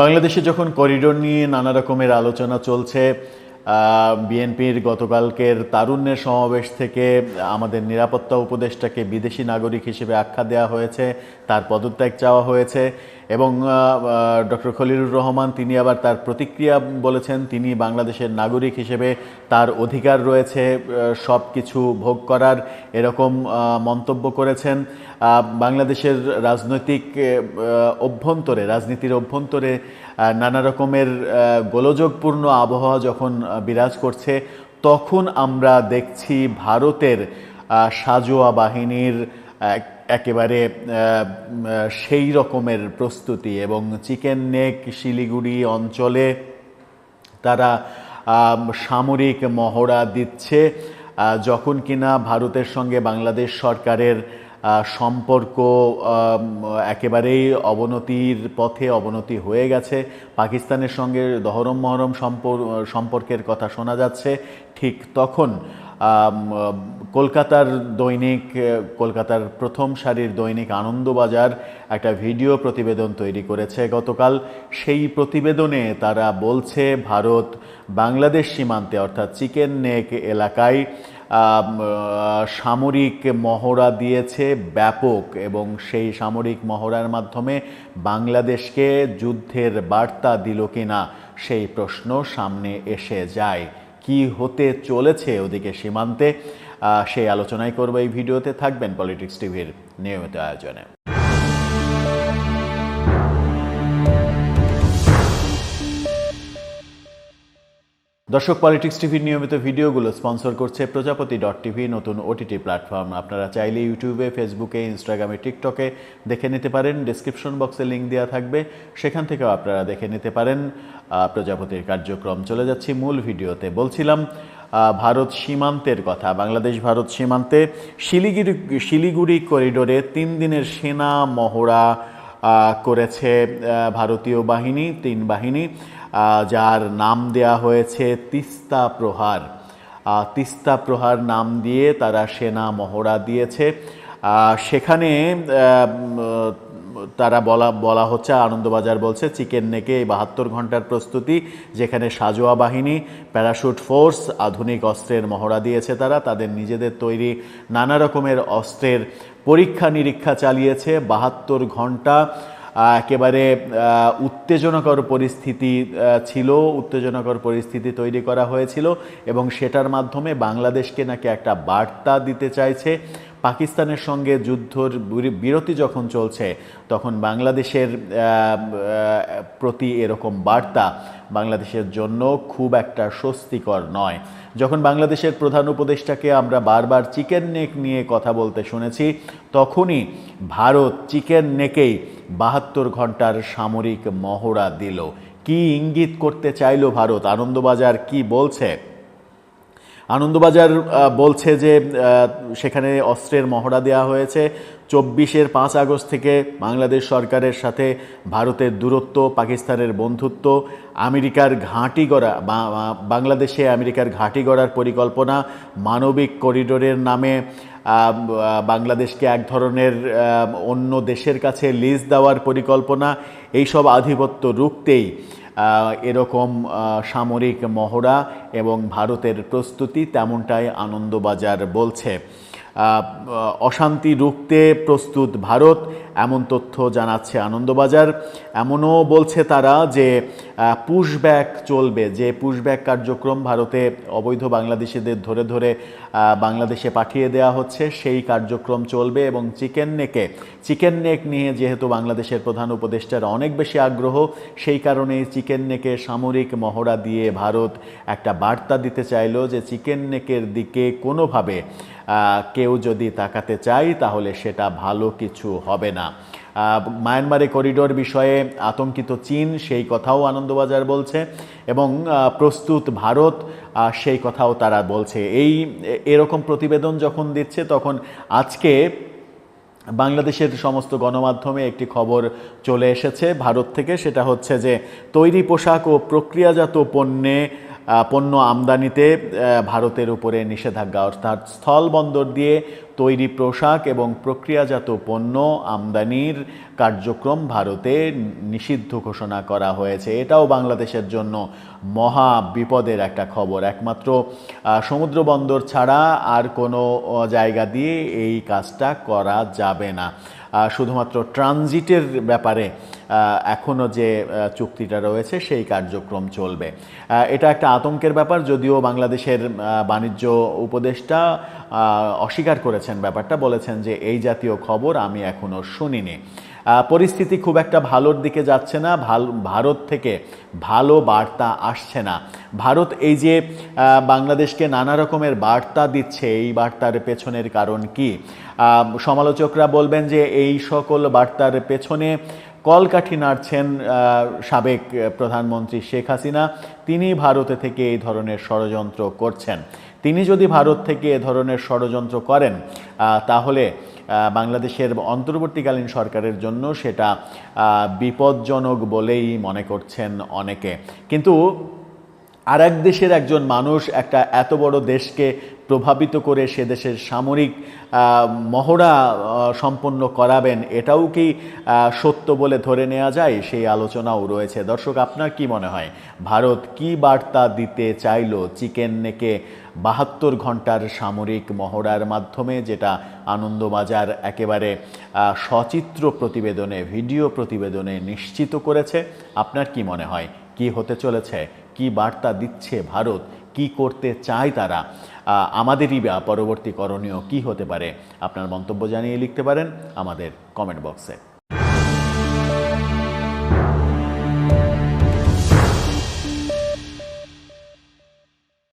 বাংলাদেশে যখন করিডোর নিয়ে নানা রকমের আলোচনা চলছে বিএনপির গতকালকের তারুণ্যের সমাবেশ থেকে আমাদের নিরাপত্তা উপদেষ্টাকে বিদেশি নাগরিক হিসেবে আখ্যা দেওয়া হয়েছে, তার পদত্যাগ চাওয়া হয়েছে। এবং ডক্টর খলিলুর রহমান তিনি আবার তার প্রতিক্রিয়া বলেছেন। তিনি বাংলাদেশের নাগরিক হিসেবে তার অধিকার রয়েছে সব কিছু ভোগ করার এরকম মন্তব্য করেছেন। বাংলাদেশের রাজনৈতিক অভ্যন্তরে, রাজনীতির অভ্যন্তরে নানা রকমের গোলযোগপূর্ণ আবহাওয়া যখন বিরাজ করছে, তখন আমরা দেখছি ভারতের সাজোয়া বাহিনীর একেবারে সেই রকমের প্রস্তুতি এবং চিকেন নেক শিলিগুড়ি অঞ্চলে তারা সামরিক মহড়া দিচ্ছে যখন কিনা ভারতের সঙ্গে বাংলাদেশ সরকারের সম্পর্ক একেবারেই অবনতির পথে অবনতি হয়ে গেছে। পাকিস্তানের সঙ্গে দহরম মহরম সম্পর্কের কথা শোনা যাচ্ছে। ঠিক তখন কলকাতার দৈনিক কলকাতার প্রথম সারির দৈনিক আনন্দবাজার একটা ভিডিও প্রতিবেদন তৈরি করেছে। গতকাল সেই প্রতিবেদনে তারা বলছে, ভারত বাংলাদেশ সীমান্তে অর্থাৎ চিকেন নেক এলাকায় সামরিক মহড়া দিয়েছে ব্যাপক এবং সেই সামরিক মহড়ার মাধ্যমে বাংলাদেশকে যুদ্ধের বার্তা দিল কিনা সেই প্রশ্ন সামনে এসে যায়। কি হতে চলেছে ওদিকে সীমান্তে সেই আলোচনাই করব এই ভিডিওতে। থাকবেন পলিটিক্স টিভির নিয়মিত আয়োজনে। দর্শক পলিটিক্স টিভির নিয়মিত ভিডিওগুলো স্পন্সর করছে প্রজাপতি ডট টিভি, নতুন ওটিটি প্ল্যাটফর্ম আপনারা চাইলে ইউটিউবে, ফেসবুকে ইনস্টাগ্রামে টিকটকে দেখে নিতে পারেন। ডিসক্রিপশন বক্সে লিঙ্ক দেওয়া থাকবে। সেখান থেকেও আপনারা দেখে নিতে পারেন। প্রজাপতির কার্যক্রম। চলে যাচ্ছি মূল ভিডিওতে। বলছিলাম ভারত সীমান্তের কথা। বাংলাদেশ, ভারত সীমান্তে শিলিগুড়ি শিলিগুড়ি করিডোরে তিন দিনের সেনা মহড়া করেছে ভারতীয় বাহিনী, তিন বাহিনী যার নাম দেয়া হয়েছে তিস্তা প্রহার। তিস্তা প্রহার নাম দিয়ে তারা সেনা মহড়া দিয়েছে। সেখানে তারা বলা বলা হচ্ছে, আনন্দবাজার বলছে, চিকেন নেকে এই বাহাত্তর ঘণ্টার প্রস্তুতি, যেখানে সাজোয়া বাহিনী, প্যারাশুট ফোর্স, আধুনিক অস্ত্রের মহড়া দিয়েছে তারা, তাদের নিজেদের তৈরি নানা রকমের অস্ত্রের পরীক্ষা নিরীক্ষা চালিয়েছে, বাহাত্তর ঘণ্টা একেবারে উত্তেজনাকর পরিস্থিতি ছিল, উত্তেজনাকর পরিস্থিতি তৈরি করা হয়েছিল, এবং সেটার মাধ্যমে বাংলাদেশকে নাকি একটা বার্তা দিতে চাইছে। পাকিস্তানের সঙ্গে যুদ্ধর বিরতি যখন চলছে, তখন বাংলাদেশের প্রতি এরকম বার্তা বাংলাদেশের জন্য খুব একটা স্বস্তিকর নয়। যখন বাংলাদেশের প্রধান উপদেষ্টাকে আমরা বারবার চিকেন নেক নিয়ে কথা বলতে শুনেছি, তখনই ভারত চিকেন নেকেই বাহাত্তর ঘণ্টার সামরিক মহড়া দিল। কি ইঙ্গিত করতে চাইল ভারত? আনন্দবাজার কি বলছে? আনন্দবাজার বলছে যে সেখানে অস্ত্রের মহড়া দেওয়া হয়েছে। চব্বিশের পাঁচ আগস্ট থেকে বাংলাদেশ সরকারের সাথে ভারতের দূরত্ব, পাকিস্তানের বন্ধুত্ব, আমেরিকার ঘাঁটি গড়া বাংলাদেশে আমেরিকার ঘাঁটি গড়ার পরিকল্পনা মানবিক করিডোরের নামে বাংলাদেশকে এক ধরনের অন্য দেশের কাছে লিজ দেওয়ার পরিকল্পনা, এইসব আধিপত্য রুখতেই এরকম সামরিক মহড়া এবং ভারতের প্রস্তুতি তেমনটাই আনন্দবাজার বলছে। অশান্তি রুখতে প্রস্তুত ভারত, এমন তথ্য জানাচ্ছে আনন্দবাজার। এমনও বলছে তারা যে পুশব্যাক চলবে, যে পুশব্যাক কার্যক্রম ভারতে অবৈধ বাংলাদেশিদের ধরে ধরে বাংলাদেশে পাঠিয়ে দেওয়া হচ্ছে, সেই কার্যক্রম চলবে এবং চিকেন নেকে, চিকেন নেক নিয়ে যেহেতু বাংলাদেশের প্রধান উপদেষ্টার অনেক বেশি আগ্রহ, সেই কারণে চিকেন নেকে সামরিক মহড়া দিয়ে ভারত একটা বার্তা দিতে চাইল যে, চিকেন নেকের দিকে কোনোভাবে কেউ যদি তাকাতে চাই তাহলে সেটা ভালো কিছু হবে না। মায়ানমারে করিডোর বিষয়ে আতঙ্কিত চীন সেই কথাও আনন্দবাজার বলছে এবং প্রস্তুত ভারত সেই কথাও তারা বলছে। এই, এরকম প্রতিবেদন যখন দিচ্ছে, তখন আজকে বাংলাদেশের সমস্ত গণমাধ্যমে একটি খবর চলে এসেছে ভারত থেকে। সেটা হচ্ছে যে, তৈরি পোশাক ও প্রক্রিয়াজাত পণ্যে পণ্য আমদানিতে ভারতের উপরে নিষেধাজ্ঞা, অর্থাৎ স্থল বন্দর দিয়ে তৈরি পোশাক এবং প্রক্রিয়াজাত পণ্য আমদানির কার্যক্রম ভারতে নিষিদ্ধ ঘোষণা করা হয়েছে। এটাও বাংলাদেশের জন্য মহা বিপদের একটা খবর। একমাত্র সমুদ্র বন্দর ছাড়া আর কোনো জায়গা দিয়ে এই কাজটা করা যাবে না। শুধুমাত্র ট্রানজিটের ব্যাপারে এখনও যে চুক্তিটা রয়েছে সেই কার্যক্রম চলবে। এটা একটা আতঙ্কের ব্যাপার, যদিও বাংলাদেশের বাণিজ্য উপদেষ্টা অস্বীকার করেছেন ব্যাপারটা, বলেছেন যে এই জাতীয় খবর আমি এখনও শুনিনি। পরিস্থিতি খুব একটা ভালোর দিকে যাচ্ছে না, ভালো, ভারত থেকে ভালো বার্তা আসছে না। ভারত এই যে বাংলাদেশকে নানা রকমের বার্তা দিচ্ছে, এই বার্তার পেছনের কারণ কি? সমালোচকরা বলবেন যে এই সকল বার্তার পেছনে কলকাঠি নাড়ছেন সাবেক প্রধানমন্ত্রী শেখ হাসিনা। তিনি ভারতে থেকে এই ধরনের ষড়যন্ত্র করছেন। তিনি যদি ভারত থেকে এ ধরনের ষড়যন্ত্র করেন তাহলে বাংলাদেশের অন্তর্বর্তীকালীন সরকারের জন্য সেটা বিপজ্জনক বলেই মনে করছেন অনেকে। কিন্তু আর এক দেশের একজন মানুষ একটা এত বড় দেশকে প্রভাবিত করে সে দেশের সামরিক মহড়া সম্পন্ন করাবেন, এটাও কি সত্য বলে ধরে নেওয়া যায়? সেই আলোচনাও রয়েছে। দর্শক, আপনার কি মনে হয়? ভারত কি বার্তা দিতে চাইলো চিকেন নেকে বাহাত্তর ঘণ্টার সামরিক মহড়ার মাধ্যমে, যেটা আনন্দবাজার একেবারে সচিত্র প্রতিবেদনে, ভিডিও প্রতিবেদনে নিশ্চিত করেছে? আপনার কি মনে হয়? কি হতে চলেছে? কি বার্তা দিচ্ছে ভারত কি করতে চায় তারা আমাদেরই পরবর্তী করণীয় কি হতে পারে, আপনার মন্তব্য জানিয়ে লিখতে পারেন আমাদের কমেন্ট বক্সে